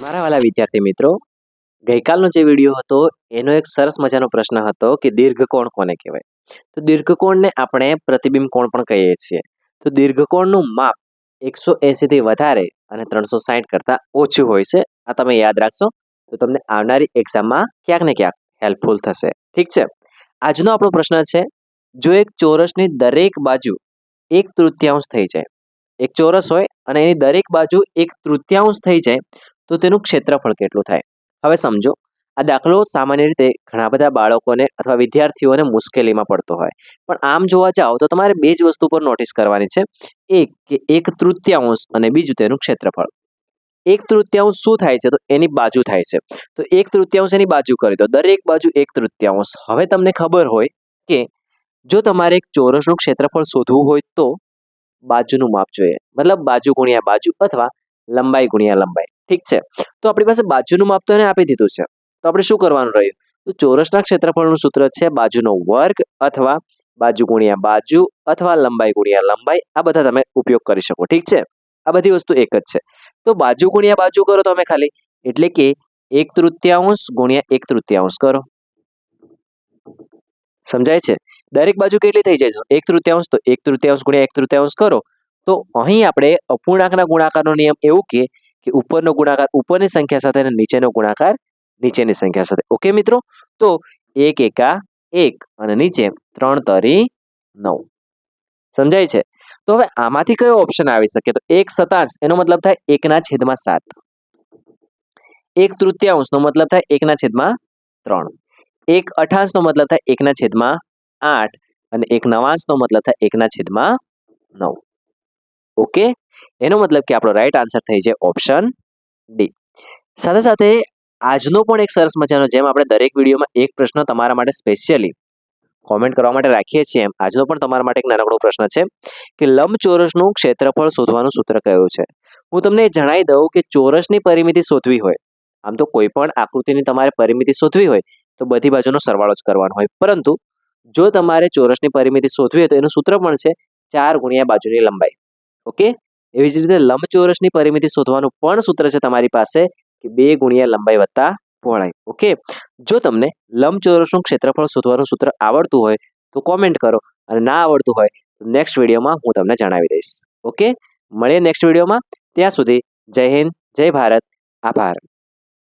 મારા વાલા વિદ્યાર્થી મિત્રો, ગઈકાલનો જે વીડિયો હતો, એનો એક સરસ મજાનો પ્રશ્ન હતો કે દીર્ઘકોણ કોને કહેવાય? તો દીર્ઘકોણને આપણે પ્રતિબિંબ કોણ પણ કહીએ છીએ. તો દીર્ઘકોણનું માપ એકસો એંસીથી વધારે અને ત્રણસો સાહીઠ કરતાં ઓછું હોય છે. આ તમે યાદ રાખશો. તો તમને આવનારી એક્ઝામમાં ક્યાંક ને ક્યાંક હેલ્પફુલ થશે. ઠીક છે? આજનો આપણો પ્રશ્ન છે, જો એક ચોરસની દરેક બાજુ એક તૃતીયાંશ થઈ જાય, એક ચોરસ હોય અને એની દરેક બાજુ એક તૃતીયાંશ થઈ જાય તો તેનું ક્ષેત્રફળ કેટલું થાય? હવે સમજો, આ દાખલો સામાન્ય રીતે ઘણા બધા બાળકોને અથવા વિદ્યાર્થીઓને મુશ્કેલીમાં પડતો હોય. પણ આમ જોવા જાઓ તો તમારે બે જ વસ્તુ પર નોટિસ કરવાની છે. એક કે એક તૃતીયાંશ અને બીજું તેનું ક્ષેત્રફળ. એક તૃતીયાંશ શું થાય છે? તો એની બાજુ થાય છે. તો એક તૃતીયાંશ એની બાજુ કરી દો. દરેક બાજુ એક તૃતીયાંશ. હવે તમને ખબર હોય કે જો તમારે એક ચોરસનું ક્ષેત્રફળ શોધવું હોય તો બાજુનું માપ જોઈએ. મતલબ બાજુ ગુણ્યા બાજુ અથવા લંબાઈ ગુણ્યા લંબાઈ. ઠીક છે? તો આપણી પાસે બાજુનું માપ તો એને આપી દીધું છે. તો આપણે શું કરવાનું રહ્યું? તો ચોરસના ક્ષેત્રફળનું સૂત્ર છે બાજુનો વર્ગ અથવા બાજુ ગુણ્યા બાજુ અથવા લંબાઈ ગુણ્યા લંબાઈ. આ બધા તમે ઉપયોગ કરી શકો. ઠીક છે? આ બધી વસ્તુ એક જ છે. તો બાજુ ગુણ્યા બાજુ કરો તમે ખાલી. એટલે કે એક તૃતીયાંશ ગુણ્યા એક તૃતીયાંશ કરો. સમજાય છે? દરેક બાજુ કેટલી થઈ જાય છે? એક તૃતીયાંશ તો એક તૃતીયાંશ ગુણ્યા એક તૃતીયાંશ કરો. તો અહીં આપણે અપૂર્ણાંકના ગુણાકારનો નિયમ એવું કે કે ઉપરનો ગુણાકાર ઉપરની સંખ્યા સાથે અને નીચેનો ગુણાકાર નીચેની સંખ્યા સાથે. ઓકે મિત્રો? તો એક એકા એક અને નીચે ત્રણ તરી નવ. સમજાય છે? તો હવે આમાંથી કયો ઓપ્શન આવી શકે? તો એક સતાંશ, એનો મતલબ થાય એકના છેદમાં સાત. એક તૃતીયાંશનો મતલબ થાય એકના છેદમાં ત્રણ. એક અઠાંશનો મતલબ થાય એકના છેદમાં આઠ અને એક નવાંશનો મતલબ થાય એકના છેદમાં નવ. ઓકે? એનો મતલબ કે આપણો રાઈટ આન્સર થઈ જાય ઓપ્શન ડી સાથે સાથે આજનો પણ એક સરસ મજાનો જેમ આપણે દરેક વિડીયોમાં એક પ્રશ્ન તમારા માટે સ્પેશિયલી કોમેન્ટ કરવા માટે રાખીએ છીએ એમ. આજનો પણ તમારા માટે એક નાનકડો પ્રશ્ન છે કે લંબચોરસનું ક્ષેત્રફળ શોધવાનું સૂત્ર કયું છે? હું તમને જણાવી દઉં કે ચોરસની પરિમિતિ શોધવી હોય, આમ તો કોઈ પણ આકૃતિની તમારે પરિમિતિ શોધવી હોય, તો બધી બાજુનો સરવાળો જ કરવાનો હોય. પરંતુ જો તમારે ચોરસની પરિમિતિ શોધવી હોય તો એનું સૂત્ર પણ છે ચાર ગુણ્યા બાજુની લંબાઈ. ઓકે? એવી જ રીતે લંબચોરસની પરિમિતિ શોધવાનું પણ સૂત્ર છે તમારી પાસે કે બે ગુણ્યા લંબાઈ વત્તા પહોળાઈ. ઓકે? જો તમને લંબચોરસનું ક્ષેત્રફળ શોધવાનું સૂત્ર આવડતું હોય, તો કોમેન્ટ કરો. અને ના આવડતું હોય, તો નેક્સ્ટ વિડીયોમાં હું તમને જણાવી દઈશ. ઓકે? મળીએ નેક્સ્ટ વિડીયોમાં. ત્યાં સુધી જય હિન્દ, જય ભારત. આભાર.